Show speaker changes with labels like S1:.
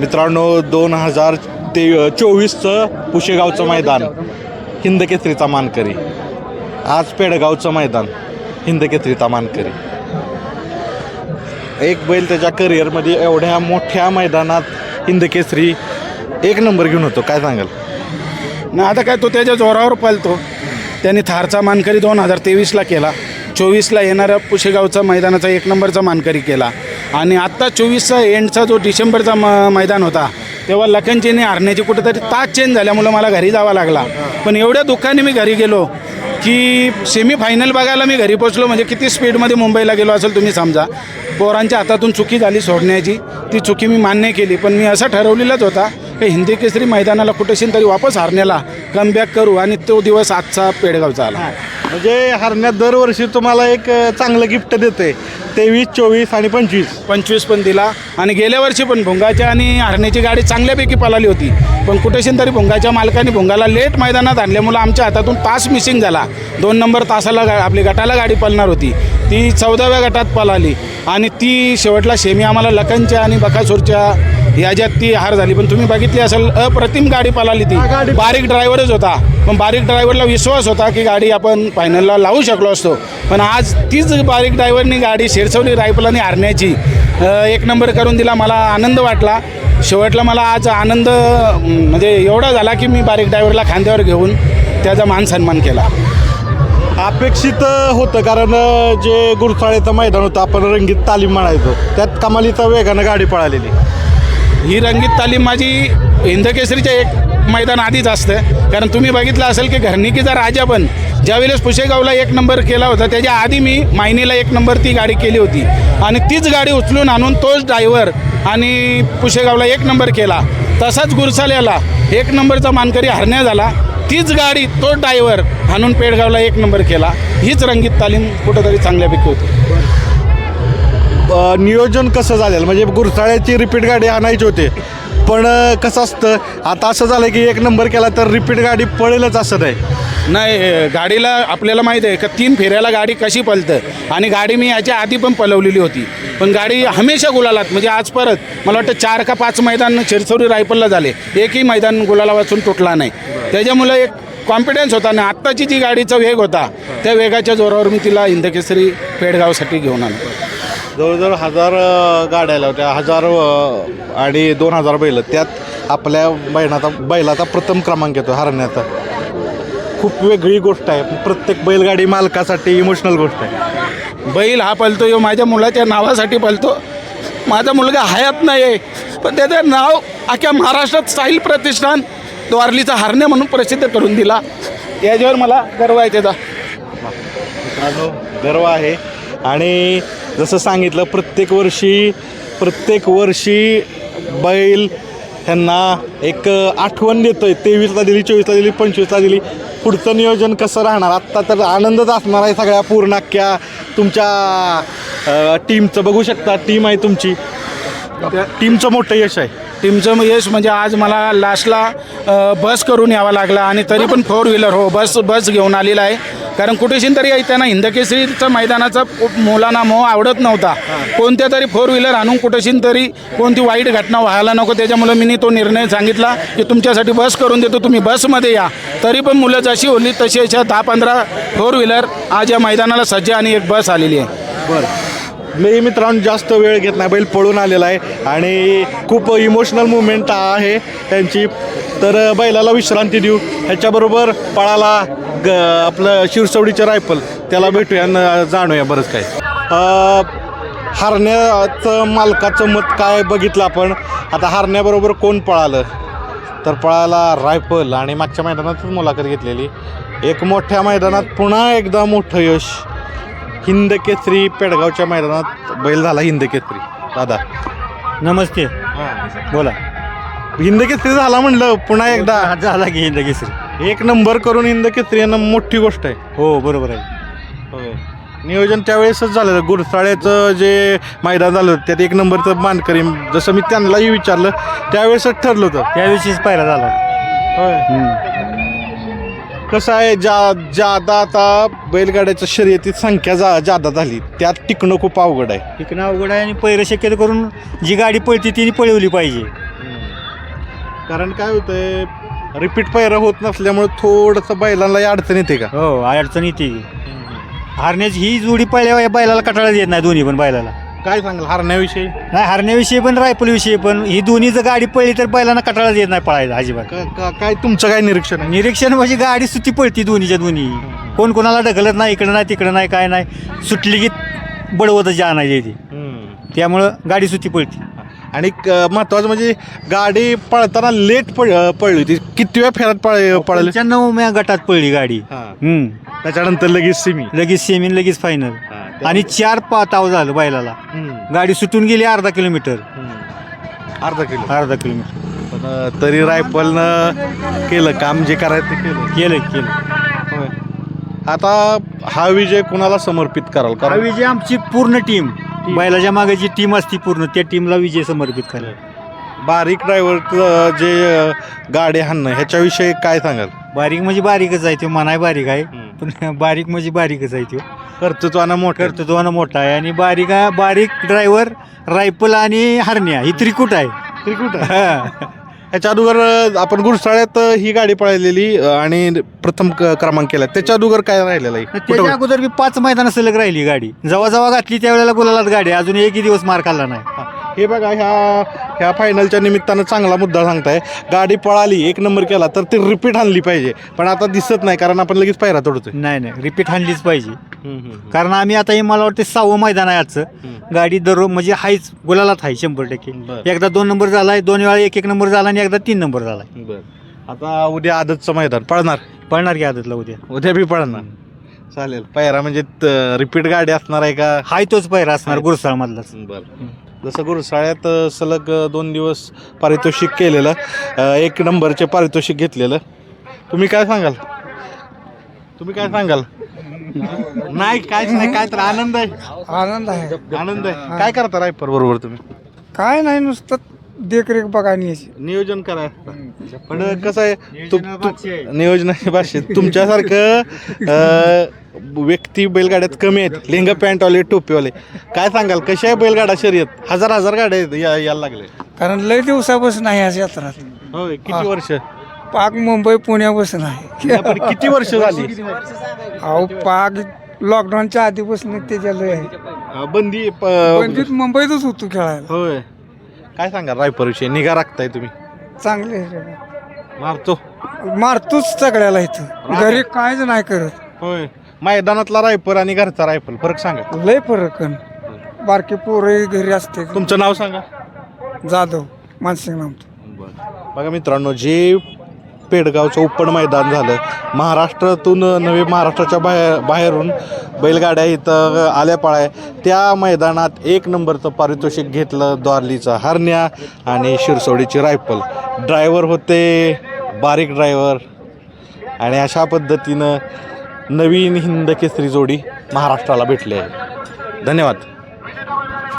S1: मित्रांनो दोन हजार ते चोवीसचं पुशेगावचं मैदान हिंदकेसरीचा मानकरी. आज पेडगावचं मैदान हिंदकेसरीचा मानकरी. एक बैल त्याच्या करिअरमध्ये एवढ्या मोठ्या मैदानात हिंदकेसरी एक नंबर घेऊन होतो. काय सांगाल?
S2: ना आता काय तो त्याच्या जोरावर पळतो. त्याने थारचा मानकरी दोन हजार तेवीसला केला. चोवीसला येणाऱ्या पुशेगावचा मैदानाचा एक नंबरचा मानकरी केला. आणि आत्ता चोवीसचा एंडचा जो डिसेंबरचा म मैदान होता तेव्हा लखनजीने हरण्याची कुठेतरी तास चेंज झाल्यामुळं मला घरी जावा लागला. पण एवढ्या दुःखाने मी घरी गेलो की सेमीफायनल बघायला मी घरी पोचलो म्हणजे किती स्पीडमध्ये मुंबईला गेलो असेल तुम्ही समजा. पोरांच्या हातातून चुकी झाली सोडण्याची ती चुकी मी मान्य केली पण मी असं ठरवलेलंच होता की हिंदी केसरी मैदानाला कुठेशीन तरी वापस हारण्याला कमबॅक करू आणि तो दिवस आजचा पेडगावचा आला
S1: म्हणजे हरण्यात दरवर्षी तुम्हाला एक चांगलं गिफ्ट देते तेवीस चोवीस आणि पंचवीस.
S2: पंचवीस पण दिला आणि गेल्या वर्षी पण भुंगाच्या आणि हरण्याची गाडी चांगल्यापैकी पळाली होती. पण कुठेशीन तरी भुंगाच्या मालकाने भुंगाला लेट मैदानात आणल्यामुळं आमच्या हातातून तास मिसिंग झाला. दोन नंबर तासाला गा आपली गटाला गाडी पळणार होती. ती चौदाव्या गटात पळाली आणि ती शेवटला सेमी आम्हाला लखनच्या आणि बकासूरच्या याच्यात ती हार झाली. पण तुम्ही बघितली असेल अप्रतिम गाडी पळाली ती. बारीक ड्रायव्हरच होता. पण बारीक ड्रायव्हरला विश्वास होता की गाडी आपण फायनलला लावू शकलो असतो. पण आज तीच बारीक ड्रायव्हरनी गाडी शिरसवली रायफलाने हारण्याची एक नंबर करून दिला. मला आनंद वाटला. शेवटला मला आज आनंद म्हणजे एवढा झाला की मी बारीक ड्रायव्हरला खांद्यावर घेऊन त्याचा मान सन्मान केला.
S1: अपेक्षित होतं कारण जे गुरसाळेचं मैदान होतं आपण रंगीत तालीम म्हणायचो. त्यात कमालीचा वेगानं गाडी पळालेली.
S2: ही रंगीत तालीम माझी हिंदकेसरीच्या एक मैदान आधीच असतं. कारण तुम्ही बघितलं असेल की घरणिकीचा राजा पण ज्यावेळेस पुशेगावला एक नंबर केला होता त्याच्या आधी मी मायनीला एक नंबर ती गाडी केली होती. आणि तीच गाडी उचलून आणून तोच ड्रायव्हर आणि पुशेगावला एक नंबर केला. तसाच गुरसाल्याला एक नंबरचा मानकरी हरण्या झाला. तीच गाडी तो ड्रायव्हर आणून पेडगावला एक नंबर केला. हीच रंगीत तालीम कुठंतरी चांगल्यापैकी होती.
S1: नियोजन कसं झालेलं? म्हणजे गुरसाळ्याची रिपीट गाडी आणायची होते. पण कसं असतं आता असं झालं की एक नंबर केला तर रिपीट गाडी पळेलच असं नाही.
S2: नाही गाडीला आपल्याला माहीत आहे का तीन फेऱ्याला गाडी कशी पळतं आणि गाडी मी याच्या आधी पण पलवलेली होती. पण गाडी हमेशा गुलालात म्हणजे आज परत मला वाटतं चार का पाच मैदान शिरसोरी रायफलला झाले. एकही मैदान गुलाला वाचून तुटला नाही. त्याच्यामुळं एक कॉन्फिडन्स होता आणि आत्ताची जी गाडीचा वेग होता त्या वेगाच्या जोरावर मी तिला हिंदकेसरी पेडगावसाठी घेऊन आलो.
S1: जवळजवळ हजार गाड्याला गाड्या आल्या होत्या हजार आणि दोन हजार बैल. त्यात आपल्या बैलाचा बैलाचा प्रथम क्रमांक येतो हरण्याचा. खूप वेगळी गोष्ट आहे. प्रत्येक बैलगाडी मालकासाठी इमोशनल गोष्ट आहे.
S2: बैल हा पळतो यो माझ्या मुलाच्या नावासाठी पळतो. माझा मुलगा हयात नाही आहे पण त्याचं नाव अख्ख्या महाराष्ट्रात साहिल प्रतिष्ठान द्वारलीचा हरण्या म्हणून प्रसिद्ध करून दिला. याच्यावर मला गर्व आहे त्याचा.
S1: मित्रांनो गर्व आहे. आणि जसं सांगितलं प्रत्येक वर्षी प्रत्येक वर्षी बैल ह्यांना एक आठवण देतोय. तेवीसला दिली चोवीसला दिली पंचवीसला दिली. पुढचं नियोजन कसं राहणार? आत्ता तर आनंदच असणार आहे सगळ्या पूर्ण तुमच्या टीमचं बघू शकता टीम आहे तुमची. टीमचं मोठं यश आहे.
S2: टीमचं यश म्हणजे आज मला लास्टला बस करून यावा लागला आणि तरी पण फोर व्हीलर हो बस बस घेऊन आलेला आहे. कारण कुठेशी तरी त्यांना हिंदकेसरीचं मैदानाचा मुलांना मोह आवडत नव्हता. कोणत्या तरी फोर व्हीलर आणून कुठेशीन तरी कोणती वाईट घटना व्हायला नको त्याच्यामुळे मी तो निर्णय सांगितला की तुमच्यासाठी बस करून देतो तुम्ही बसमध्ये या. तरी पण मुलं जशी होली तशी अशा दहा पंधरा फोर व्हीलर आज या मैदानाला सज्ज आणि एक बस आलेली आहे.
S1: बरं. मी मित्रांनो जास्त वेळ घेत नाही बैल पळून आलेला आहे. आणि खूप इमोशनल मुवमेंट आहे त्यांची. तर बैलाला विश्रांती देऊ. ह्याच्याबरोबर पळाला ग आपलं शिरसवडीचं रायफल. त्याला भेटूया आणि जाणूया बरंच काय हरण्याचं हारण्याचं मालकाचं मत काय बघितलं आपण? आता हारण्याबरोबर कोण पळालं? तर पळाला रायफल आणि मागच्या मैदानातच मुलाखत घेतलेली. एक मोठ्या मैदानात पुन्हा एकदा मोठं यश. हिंद केसरी पेडगावच्या मैदानात बैल झाला हिंद केसरी दादा.
S3: नमस्ते. बोला.
S1: हिंद केसरी झाला म्हणलं पुन्हा एकदा.
S3: हा झाला की हिंद केसरी
S1: एक नंबर करून हिंद केसरी यांना मोठी गोष्ट आहे.
S3: हो बरोबर आहे.
S1: नियोजन त्यावेळेसच झालं गुरसाळ्याचं जे मैदान झालं होतं, त्यात एक नंबरचं मानकरी जसं मी त्यांनाही विचारलं त्यावेळेसच ठरलं होतं.
S3: त्याविषयीच पायरा झाला.
S1: कसं आहे ज्या ज्यादा आता बैलगाड्याच्या शर्यतीत संख्या जा जादा झाली त्यात टिकणं खूप अवघड आहे.
S3: टिकणं अवघड आहे आणि पैर शक्यतो करून जी गाडी पळते ती पळवली पाहिजे.
S1: कारण काय होतंय रिपीट पैरा होत नसल्यामुळे थोडंसं बैलांना अडचण येते का?
S3: हो अडचण येते. हारण्याची ही जोडी पळल्या बैलाला कटाळाच येत नाही दोन्ही पण बैलाला.
S1: काय सांगाल हरण्याविषयी?
S3: नाही हारण्याविषयी पण रायफलविषयी पण. ही दोन्ही जर गाडी पळली तर बैलांना कटाळाच येत नाही पळायला अजिबात.
S1: का- का- काय तुमचं काय निरीक्षण आहे?
S3: निरीक्षण म्हणजे गाडी सुट्टी पळती दोन्हीच्या दोन्ही. कोण कोणाला ढकलत नाही इकडं नाही तिकडं नाही काय नाही. सुटली की बडवतच जी आणायची ती. त्यामुळं गाडी सुट्टी पळती.
S1: आणि क- महत्वाचं म्हणजे गाडी पळताना लेट पळ पळली होती. किती वेळा फेरात पळ पळली?
S3: पंच्याण्णव गटात पळली गाडी.
S1: हा.
S3: हम्म.
S1: त्याच्यानंतर लगेच सिमी
S3: लगेच सेमीन लगेच फायनल आणि चार पाताव झालं बैलाला. गाडी सुटून गेली अर्धा किलोमीटर.
S1: अर्धा किलो
S3: अर्धा किलोमीटर.
S1: पण अं, तरी रायफलनं केलं काम जे करायचं ते केलं.
S3: केलं केलं
S1: होय. आता हा विजय कुणाला समर्पित कराल?
S3: हा
S1: कारण
S3: विजय आमची पूर्ण टीम. बैलाच्या मागे जी टीम असती पूर्ण त्या टीमला विजय समर्पित करा
S1: बारीक ड्रायव्हर जे अं, गाडी हाणणं ह्याच्याविषयी काय सांगाल?
S3: बारीक म्हणजे बारीकच आहे तो मनाय बारीक आहे. पण बारीक म्हणजे बारीकच आहे तो.
S1: कर्तृत्वानं मोठं.
S3: कर्तृत्वानं मोठा आहे. आणि बारीक आहे बारीक ड्रायव्हर रायफल आणि हरण्या ही त्रिकूट आहे.
S1: त्रिकूट.
S3: हा.
S1: ह्याच्या अगोदर अं, आपण गुरसाळ्यात अं, ही गाडी पळालेली अं, आणि प्रथम क- क्रमांक केला. त्याच्या अगोदर काय राहिलेलं आहे?
S3: त्याच्या
S1: कुठं-
S3: अगोदर मी पाच मैदानं सलग राहिली गाडी. जेव्हा जेव्हा घातली त्यावेळेला गुलालात गाडी. अजून एकही दिवस मार खाल्ला नाही.
S1: हे बघा ह्या ह्या फायनलच्या निमित्तानं चांगला मुद्दा सांगताय. गाडी पळाली एक नंबर केला तर ती रिपीट आणली पाहिजे. पण आता दिसत नाही कारण आपण लगेच पायरा तोडतोय.
S3: नाही नाही रिपीट हाणलीच पाहिजे. कारण आम्ही आता हे मला वाटतं सहावं मैदान आहे आजचं. गाडी दररोज म्हणजे हायच गुलालात आहे शंभर टक्के.
S1: बरं.
S3: एकदा दोन नंबर झालाय दोन वेळा एक एक नंबर झाला आणि एकदा तीन नंबर झालाय.
S1: आता उद्या आदतचं मैदान पळणार?
S3: पळणार की आदतला उद्या?
S1: उद्या बी पळणार. चालेल. पायरा म्हणजे रिपीट गाडी असणार आहे का?
S3: हाय तोच पैरा असणार गुरसाळ मधलाच
S1: बर. जसं गुरुसाळ्यात सलग दोन दिवस पारितोषिक केलेलं एक नंबरचे पारितोषिक घेतलेलं. तुम्ही काय सांगाल? तुम्ही काय सांगाल? नाही काहीच नाही काय तर आनंद आहे.
S4: आनंद आहे.
S1: आनंद आहे. काय करता रायपर बरोबर तुम्ही?
S4: काय नाही नुसतं देखरेख बघायला यायची
S1: नियोजन करा. पण कसं आहे नियोजनाची भाषेत तुमच्यासारखं अ, व्यक्ती बैलगाड्यात कमी आहेत. लेंगा पॅन्टवाले टोपीवाले. काय सांगाल कशा आहे बैलगाडा शर्यत? हजार हजार गाड्या आहेत या- यायला लागले.
S4: कारण लय दिवसापासून आहे आज यात्रात.
S1: होय किती वर्ष?
S4: पाक मुंबई पुण्यापासून आहे.
S1: पण किती वर्ष झाली?
S4: अहो पाक लॉकडाऊनच्या आधीपासून त्याच्या लय आहे.
S1: अ, बंदी प-
S4: बंदीत मुंबईतच होतो खेळायला.
S1: होय. काय सांगा रायपर विषयी? निगा राखताय तुम्ही.
S4: चांगले.
S1: मारतो.
S4: मारतोच सगळ्याला इथं. घरी काहीच नाही करत.
S1: होय. मैदानातला रायपर आणि घरचा रायफल फरक सांगा.
S4: लय फरक आहे. बारकी पोरं घरी असते.
S1: तुमचं नाव सांगा.
S4: जाधव मानसिंग नामतो.
S1: बघा मित्रांनो जे पेडगावचं ओपन मैदान झालं. महाराष्ट्रातून नवे महाराष्ट्राच्या बाहेर बाहेरून बैलगाड्या इथं आल्या पाळ्या. त्या मैदानात एक नंबरचं पारितोषिक घेतलं द्वारलीचा हरण्या आणि शिरसोडीची रायफल. ड्रायव्हर होते बारीक ड्रायव्हर. आणि अशा पद्धतीनं नवीन हिंद केसरी जोडी महाराष्ट्राला भेटली आहे. धन्यवाद.